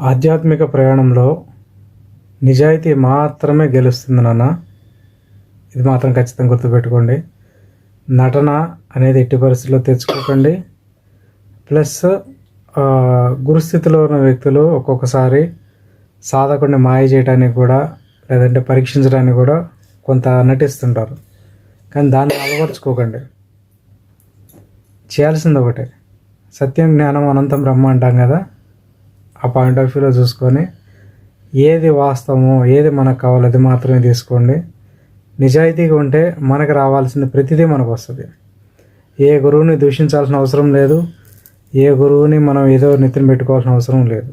ఆధ్యాత్మిక ప్రయాణంలో నిజాయితీ మాత్రమే గెలుస్తుంది నాన్న. ఇది మాత్రం ఖచ్చితంగా గుర్తుపెట్టుకోండి. నటన అనేది ఎట్టి పరిస్థితుల్లో తెచ్చుకోకండి. ప్లస్ గురుస్థితిలో ఉన్న వ్యక్తులు ఒక్కొక్కసారి సాధకుడిని మాయ చేయడానికి కూడా లేదంటే పరీక్షించడానికి కూడా కొంత నటిస్తుంటారు. కానీ దాన్ని అలవర్చుకోకండి. చేయాల్సింది ఒకటే. సత్యం జ్ఞానం అనంతం బ్రహ్మ అంటాం కదా. ఆ పాయింట్ ఆఫ్ వ్యూలో చూసుకొని ఏది వాస్తవమో ఏది మనకు కావాలో అది మాత్రమే తీసుకోండి. నిజాయితీగా ఉంటే మనకు రావాల్సిన ప్రతిదీ మనకు వస్తుంది. ఏ గురువుని దూషించాల్సిన అవసరం లేదు. ఏ గురువుని మనం ఏదో నెత్తిన పెట్టుకోవాల్సిన అవసరం లేదు.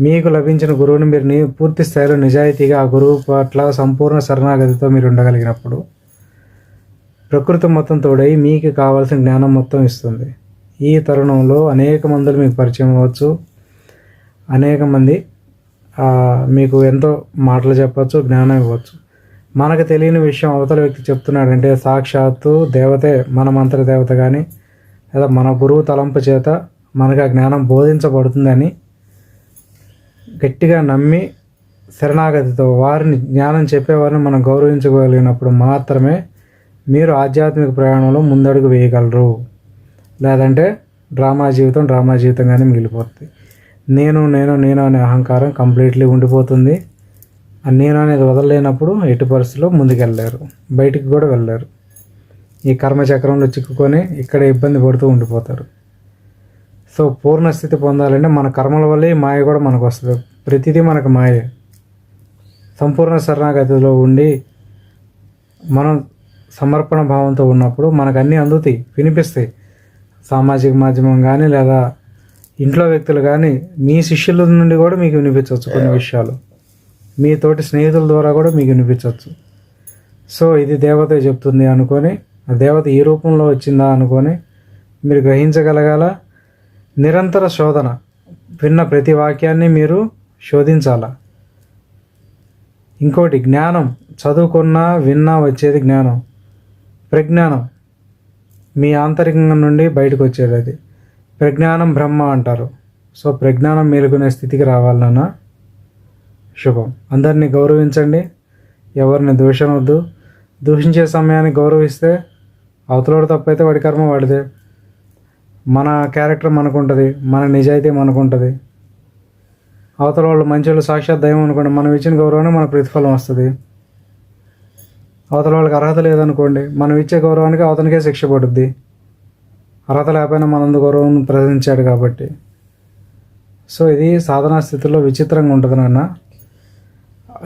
మీకు లభించిన గురువుని మీరు పూర్తి స్థాయిలో నిజాయితీగా ఆ గురువు పట్ల సంపూర్ణ శరణాగతితో మీరు ఉండగలిగినప్పుడు ప్రకృతి మొత్తం తోడై మీకు కావాల్సిన జ్ఞానం మొత్తం ఇస్తుంది. ఈ తరుణంలో అనేక మందులు మీకు పరిచయం అవ్వచ్చు. అనేక మంది మీకు ఎంతో మాటలు చెప్పచ్చు జ్ఞానం ఇవ్వచ్చు. మనకు తెలియని విషయం అవతల వ్యక్తి చెప్తున్నాడంటే సాక్షాత్తు దేవతే మన మంత్ర దేవత కానీ లేదా మన గురువు తలంపు చేత మనకు ఆ జ్ఞానం బోధించబడుతుందని గట్టిగా నమ్మి శరణాగతితో వారిని జ్ఞానం చెప్పేవారిని మనం గౌరవించగలిగినప్పుడు మాత్రమే మీరు ఆధ్యాత్మిక ప్రయాణంలో ముందడుగు వేయగలరు. లేదంటే డ్రామా జీవితం డ్రామా జీవితంగానే మిగిలిపోతుంది నేను నేను నేను అనే అహంకారం కంప్లీట్లీ ఉండిపోతుంది. నేను అనేది వదలలేనప్పుడు ఎటు పరిస్థితుల్లో ముందుకెళ్ళారు బయటికి కూడా వెళ్ళారు ఈ కర్మచక్రంలో చిక్కుకొని ఇక్కడ ఇబ్బంది పడుతూ ఉండిపోతారు. సో పూర్ణ స్థితి పొందాలంటే మన కర్మల వల్లే మాయ కూడా మనకు వస్తుంది. ప్రతిదీ మనకు మాయే. సంపూర్ణ శరణాగతిలో ఉండి మనం సమర్పణ భావంతో ఉన్నప్పుడు మనకు అన్నీ అందుతాయి వినిపిస్తాయి. సామాజిక మాధ్యమం కానీ లేదా ఇంట్లో వ్యక్తులు కానీ మీ శిష్యుల నుండి కూడా మీకు వినిపించవచ్చు కొన్ని విషయాలు. మీ తోటి స్నేహితుల ద్వారా కూడా మీకు వినిపించవచ్చు. సో ఇది దేవత చెప్తుంది అనుకొని ఆ దేవత ఈ రూపంలో వచ్చిందా అనుకొని మీరు గ్రహించగలగాల. నిరంతర శోధన విన్న ప్రతి వాక్యాన్ని మీరు శోధించాల. ఇంకోటి జ్ఞానం చదువుకున్నా విన్నా వచ్చేది జ్ఞానం. ప్రజ్ఞానం మీ ఆంతరికంగా నుండి బయటకు వచ్చేది అది. ప్రజ్ఞానం బ్రహ్మ అంటారు. సో ప్రజ్ఞానం మేలుకునే స్థితికి రావాలన్నా శుభం. అందరినీ గౌరవించండి. ఎవరిని దూషణవద్దు దూషించే సమయాన్ని గౌరవిస్తే అవతలోడు తప్పైతే వాడి కర్మ వాడిదే. మన క్యారెక్టర్ మనకు ఉంటుంది మన నిజాయితీ మనకు ఉంటుంది అవతల వాళ్ళు మంచి వాళ్ళు సాక్షాత్ దయం అనుకోండి. మనం ఇచ్చిన గౌరవాన్ని మన ప్రతిఫలం వస్తుంది. అవతల వాళ్ళకి అర్హత లేదనుకోండి. మనం ఇచ్చే గౌరవానికి అవతనికే శిక్ష పడుద్ది. అర్హత లేకపోయినా మనందు గౌరవం ప్రదర్శించాడు కాబట్టి. సో ఇది సాధనా స్థితిలో విచిత్రంగా ఉంటుంది నాన్న.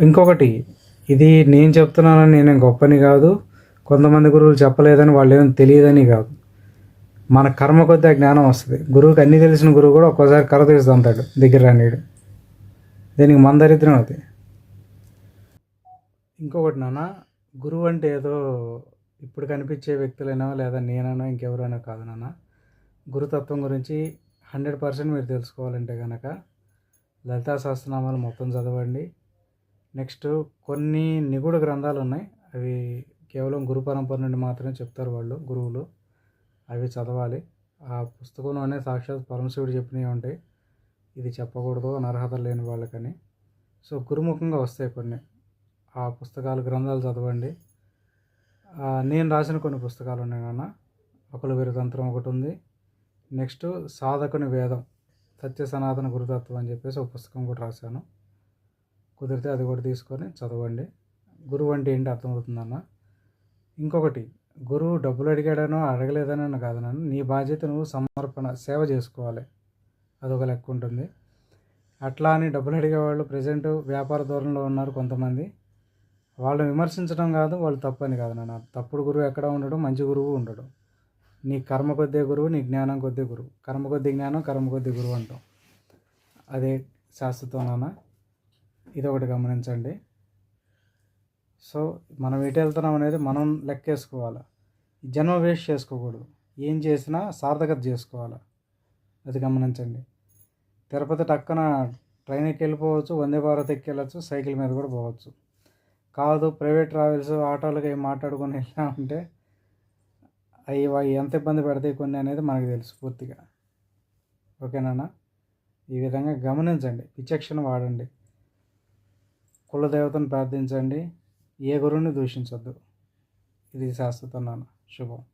ఇంకొకటి ఇది నేను చెప్తున్నానని నేను గొప్పని కాదు కొంతమంది గురువులు చెప్పలేదని వాళ్ళు ఏమీ తెలియదని కాదు. మన కర్మ కొద్దీ ఆ జ్ఞానం వస్తుంది. గురువుకి అన్నీ తెలిసిన గురువు కూడా ఒక్కోసారి కర్ర తీస్తూ ఉంటాడు దగ్గర రానీడు. దీనికి మన దరిద్రం అది. ఇంకొకటి నాన్న గురువు అంటే ఏదో ఇప్పుడు కనిపించే వ్యక్తులైనా లేదా నేనైనా ఇంకెవరైనా కాదు నాన్న. గురుతత్వం గురించి హండ్రెడ్ పర్సెంట్ మీరు తెలుసుకోవాలంటే కనుక లలితా సహస్రనామాలు మొత్తం చదవండి. నెక్స్ట్ కొన్ని నిగూఢ గ్రంథాలు ఉన్నాయి. అవి కేవలం గురు పరంపర నుండి మాత్రమే చెప్తారు వాళ్ళు గురువులు. అవి చదవాలి. ఆ పుస్తకంలోనే సాక్షాత్ పరమశివుడు చెప్పినవి ఉంటాయి. ఇది చెప్పకూడదు అని అర్హత లేని వాళ్ళకని. సో గురుముఖంగా వస్తాయి కొన్ని. ఆ పుస్తకాలు గ్రంథాలు చదవండి. నేను రాసిన కొన్ని పుస్తకాలు ఉన్నాయి నాన్న. ఒకరు వీరతంత్రం ఒకటి ఉంది. నెక్స్ట్ సాధకుని వేదం సత్య సనాతన గురుతత్వం అని చెప్పేసి ఒక పుస్తకం కూడా రాశాను. కుదిరితే అది కూడా తీసుకొని చదవండి. గురువు అంటే ఏంటి అర్థమవుతుందన్న ఇంకొకటి గురువు డబ్బులు అడిగాడనో అడగలేదనో కాదు నన్ను. నీ బాధ్యత నువ్వు సమర్పణ సేవ చేసుకోవాలి. అదొక లెక్క ఉంటుంది. అట్లా అని డబ్బులు అడిగేవాళ్ళు ప్రజెంట్ వ్యాపార ధోరణిలో ఉన్నారు కొంతమంది. వాళ్ళు విమర్శించడం కాదు వాళ్ళు తప్పని కాదు నాన్న. తప్పుడు గురువు ఎక్కడ ఉండడు మంచి గురువు ఉండడు. నీ కర్మ కొద్దే గురువు నీ జ్ఞానం కొద్దే గురువు. కర్మ కొద్ది జ్ఞానం కర్మ కొద్ది గురువు అంటాం. అదే శాస్త్రతో నాన్న. ఇది ఒకటి గమనించండి. సో మనం ఎటు వెళ్తున్నాం అనేది మనం లెక్కేసుకోవాలి. జన్మ వేస్ట్ చేసుకోకూడదు. ఏం చేసినా సార్థకత చేసుకోవాలి. అది గమనించండి. తిరుపతి టక్కన ట్రైన్ ఎక్కి వెళ్ళిపోవచ్చు వందే భారత్ ఎక్కి వెళ్ళచ్చు సైకిల్ మీద కూడా పోవచ్చు. కాదు ప్రైవేట్ ట్రావెల్స్ ఆటోలకి ఏం మాట్లాడుకొని వెళ్ళామంటే అవి అవి ఎంత ఇబ్బంది పెడతాయి కొన్ని అనేది మనకు తెలుసు పూర్తిగా. ఓకేనా ఈ విధంగా గమనించండి విచక్షణ వాడండి. కులదేవతను ప్రార్థించండి ఏ గురువుని దూషించొద్దు. ఇది శాశ్వతం నాన్న. శుభం.